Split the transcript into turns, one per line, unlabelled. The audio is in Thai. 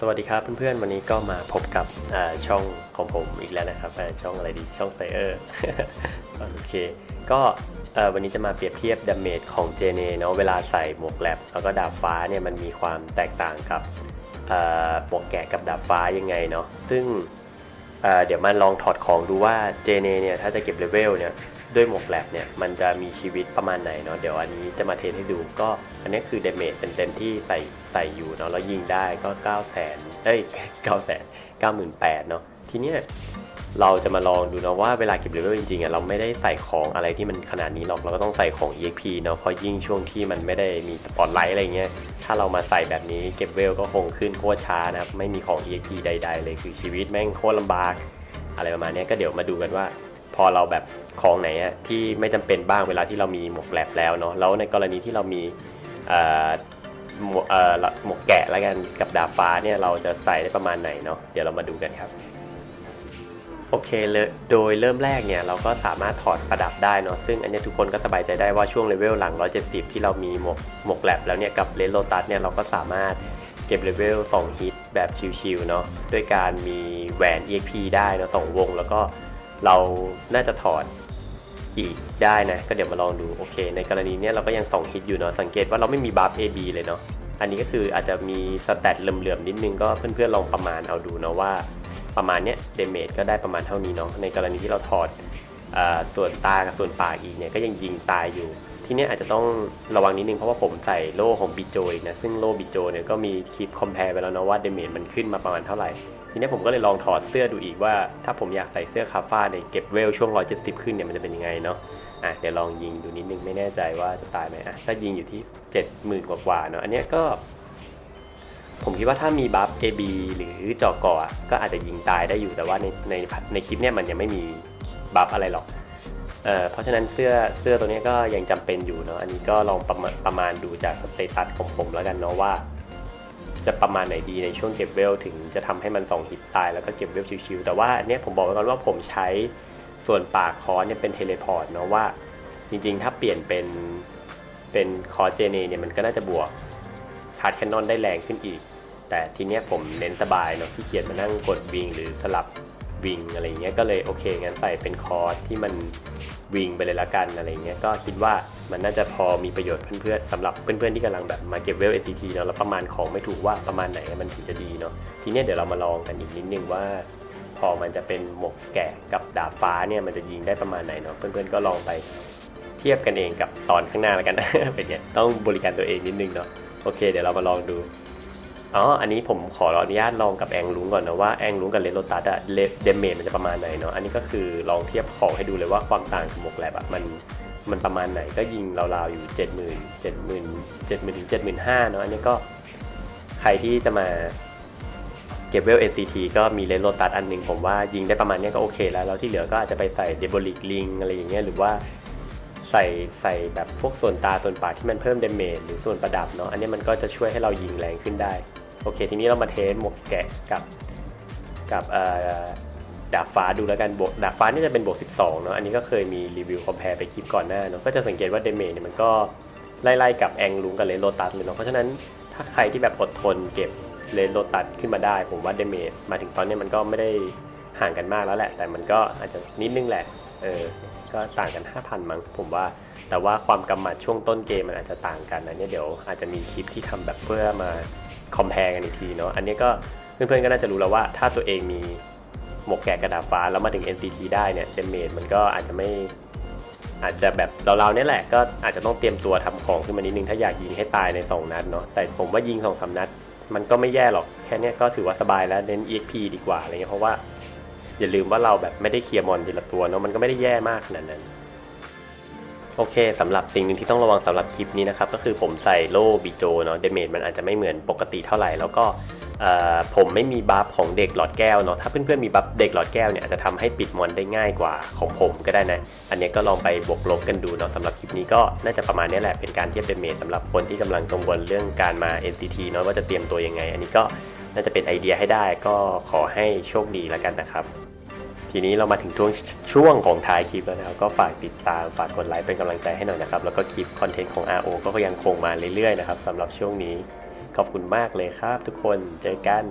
สวัสดีครับเพื่อนๆ วันนี้ก็มาพบกับช่องของผมอีกแล้วนะครับช่องอะไรดีช่องไซเออร์โอเค ก็วันนี้จะมาเปรียบเทียบดาเมจของเจเนเนาะเวลาใส่หมวกแลบแล้วก็ดาบฟ้าเนี่ยมันมีความแตกต่างกับหมวกแกะกับดาบฟ้ายังไงเนาะซึ่งเอ่อเดี๋ยวมาลองถอดของดูว่าเจเนเนี่ยถ้าจะเก็บเลเวลเนี่ย ด้วยหมวกแลบเนี่ยมันจะมีชีวิตประมาณไหนเนาะเดี๋ยวอันนี้จะมาเทสให้ดูก็ อันนี้คือเดเมจเต็มๆที่ใส่ใส่อยู่เนาะแล้วยิงได้ก็ 9 0 0 0 0 0เอ้ย9 0 0 0 0 9 8 0 0เนาะทีเนี้ยเราจะมาลองดูนะว่าเวลาเก็บเลเวลจริงๆอะเราไม่ได้ใส่ของอะไรที่มันขนาดนี้หรอกเราก็ต้องใส่ของ EXP เนาะเพราะยิ่งช่วงที่มันไม่ได้มีสปอตไลท์อะไรเงี้ยถ้าเรามาใส่แบบนี้เก็บเวลก็คงขึ้นโคตรช้านะครับไม่มีของ EXP ใด ๆ เลยคือชีวิตแม่งโคตรลำบาก อะไรประมาณเนี้ยก็เดี๋ยวมาดูกันว่า พอเราแบบของไหนที่ไม่จำเป็นบ้างเวลาที่เรามีหมวกแลบแล้วเนาะแล้วในกรณีที่เรามีหมวกหมวกแกะแล้วกันกับดาบฟ้าเนี่ยเราจะใส่ได้ประมาณไหนเนาะเดี๋ยวเรามาดูกันครับโอเคเลยโดยเริ่มแรกเนี่ยเราก็สามารถถอดประดับได้เนาะซึ่งอันนี้ทุกคนก็สบายใจได้ว่าช่วงเลเวลหลัง 170 ที่เรามีหมวกหมวกแลบแล้วเนี่ยกับเลนโลตัสเนี่ยเราก็สามารถเก็บเลเวล2ฮิตแบบชิลๆเนาะด้วยการมีแหวน EXP ได้เนาะสองวงแล้วก็ เราน่าจะถอดอีกได้นะ ก็เดี๋ยวมาลองดูโอเค ในกรณีนี้เราก็ยังสองฮิตอยู่เนาะสังเกตว่าเราไม่มีบัฟ AB เลยเนาะอันนี้ก็คืออาจจะมีสแตทเหลื่อมๆนิดนึงก็เพื่อนๆลองประมาณเอาดูเนาะว่าประมาณเนี้ยเดเมจก็ได้ประมาณเท่านี้เนาะในกรณีที่เราถอดอส่วนตากับส่วนปากอีกเนี่ยก็ยังยิงตายอยู่ ทีเนี้อาจจะต้องระวังนิดนึงเพราะว่าผมใส่โล่ของบิโจอีกนะ ซึ่งโล่บิโจเนี่ยก็มีคลิปคอมเพลไปแล้วนะว่าเดเมจมันขึ้นมาประมาณเท่าไหร่ ทีนี้ผมก็เลยลองถอดเสื้อดูอีกว่า ถ้าผมอยากใส่เสื้อคาฟ้าเนี่ยเก็บเวลช่วง 170 ขึ้นเนี่ยมันจะเป็นยังไงเนาะอะเดี๋ยวลองยิงดูนิดนึงไม่แน่ใจว่าจะตายไหมอะถ้ายิงอยู่ที่ 70,000 กว่าๆเนาะอันนี้ก็ ผมคิดว่าถ้ามีบัฟ AB หรือจอกออะก็อาจจะยิงตายได้อยู่แต่ว่าในในในคลิปเนี่ยมันยังไม่มีบัฟอะไรหรอก เพราะฉะนั้นเสื้อเสื้อตัวนี้ก็ยังจำเป็นอยู่เนาะอันนี้ก็ลองประมาณประมาณดูจากสเตตัสของผมแล้วกันเนาะว่า จะประมาณไหนดีในช่วงเก็บเวลถึงจะทำให้มัน2ฮิตตายแล้วก็เก็บเวลชิวๆแต่ว่าอันนี้ผมบอกไว้ก่อนว่าผมใช้ส่วนปากคอเนี่ยเป็นเทเลพอร์ตเนาะว่าจริงๆ ถ้าเปลี่ยนเป็นเป็นคอเจเนเนี่ยมันก็น่าจะบวกชาร์จแคนนอนได้แรงขึ้นอีก แต่ทีเนี้ยผมเน้นสบายเนาะที่เกียจมานั่งกดวิงหรือสลับ วิงอะไรเงี้ยก็เลยโอเคงั้นใส่เป็นคอร์สที่มันวิงไปเลยละกันอะไรเงี้ยก็คิดว่ามันน่าจะพอมีประโยชน์เพื่อนๆสำหรับเพื่อนๆที่กำลังแบบมาเก็บเวล NCT เนาะแล้วประมาณของไม่ถูกว่าประมาณไหนมันถึงจะดีเนาะทีเนี้ยเดี๋ยวเรามาลองกันอีกนิดนึงว่า พอมันจะเป็นหมวกแกะกับดาบฟ้าเนี่ยมันจะยิงได้ประมาณไหนเนาะเพื่อนๆก็ลองไปเทียบกันเองกับตอนข้างหน้าแล้วกัน เป็นไงต้องบริการตัวเองนิดนึงเนาะโอเค เดี๋ยวเรามาลองดู อ๋อ อันนี้ผมขออนุญาตลองกับแองลุงก่อนนะว่าแองลุงกับเลนโรตัสอะเลเดเมจมันจะประมาณไหนเนาะ อันนี้ก็คือลองเทียบของให้ดูเลยว่าความต่างกับหมวกแลบอะมันมันประมาณไหนก็ยิงราวๆอยู่ 7 0 0 0 0 7 0 0 0 0 7 0 0 0 0ถึง75,000เนาะ อันนี้ก็ใครที่จะมาเก็บเวล NCT ก็มีเลนโรตัสอันหนึงผมว่ายิงได้ประมาณนี้ก็โอเคแล้ว แล้วที่เหลือก็อาจจะไปใส่เดบลิกลิงอะไรอย่างเงี้ยหรือว่าใส่ใส่แบบพวกส่วนตาส่วนปากที่มันเพิ่มเดเมจหรือส่วนประดับเนาะอันนี้มันก็จะช่วยให้เรายิงแรงขึ้นได้ โอเค ทีนี้เรามาเทสหมวกแกะกับกับดาบฟ้าดูแล้วกันบวกดาบฟ้านี่จะเป็นบวก 12 เนาะอันนี้ก็เคยมีรีวิวคอมเพลไปคลิปก่อนหน้าเนาะก็จะสังเกตว่าเดเมจเนี่ยมันก็ไล่ๆกับแองลุงกับเลนโรตัสเลยเนาะเพราะฉะนั้นถ้าใครที่แบบอดทนเก็บเลนโรตัสขึ้นมาได้ ผมว่าเดเมจมาถึงตอนนี้มันก็ไม่ได้ห่างกันมากแล้วแหละ แต่มันก็อาจจะนิดนึงแหละเออก็ต่างกัน 5,000 มั้งผมว่า แต่ว่าความกำหมัดช่วงต้นเกมมันอาจจะต่างกันนะเนี่ยเดี๋ยวอาจจะมีคลิปที่ทำแบบเพื่อมา คอมเพลกันอีกทีเนาะอันนี้ก็เพื่อนๆก็น่าจะรู้แล้วว่าถ้าตัวเองมีหมวกแกะกระดาษฟ้าแล้วมาถึง NCT ได้เนี่ยเดเมจมันก็อาจจะไม่อาจจะแบบเราๆเนี่ยแหละก็อาจจะต้องเตรียมตัวทำของขึ้นมานิดนึงถ้าอยากยิงให้ตายใน 2 นัดเนาะแต่ผมว่ายิง2อสานัด มันก็ไม่แย่หรอกแค่นี้ก็ถือว่าสบายแล้วเน้น EXP ดีกว่าอะไรเงี้ยเพราะว่าอย่าลืมว่าเราแบบไม่ได้เคลียร์มอนทีละตัวเนาะมันก็ไม่ได้แย่มากขนาดนั้น โอเคสำหรับสิ่งหนึ่งที่ต้องระวังสำหรับคลิปนี้นะครับ ก็คือผมใส่โล่บิโจเนาะเดเมจมันอาจจะไม่เหมือนปกติเท่าไหร่ แล้วก็ผมไม่มีบัฟของเด็กหลอดแก้วเนาะถ้าเพื่อนๆมีบัฟเด็กหลอดแก้วเนี่ยอาจจะทำให้ปิดมอนได้ง่ายกว่าของผมก็ได้นะ อันนี้ก็ลองไปบวกลบกันดูเนาะสำหรับคลิปนี้ก็น่าจะประมาณนี้แหละเป็นการเทียบเดเมจสำหรับคนที่กำลังกังวลเรื่องการมา NCT เนาะว่าจะเตรียมตัวยังไง อันนี้ก็น่าจะเป็นไอเดียให้ได้ก็ขอให้โชคดีแล้วกันนะครับ ทีนี้เรามาถึงช่วงช่วงของท้ายคลิปแล้วนะครับก็ฝากติดตามฝากกดไลค์เป็นกำลังใจให้หน่อยนะครับ แล้วก็คลิปคอนเทนต์ของ RO ก็ยังคงมาเรื่อยๆนะครับสำหรับช่วงนี้ ขอบคุณมากเลยครับทุกคนเจอกัน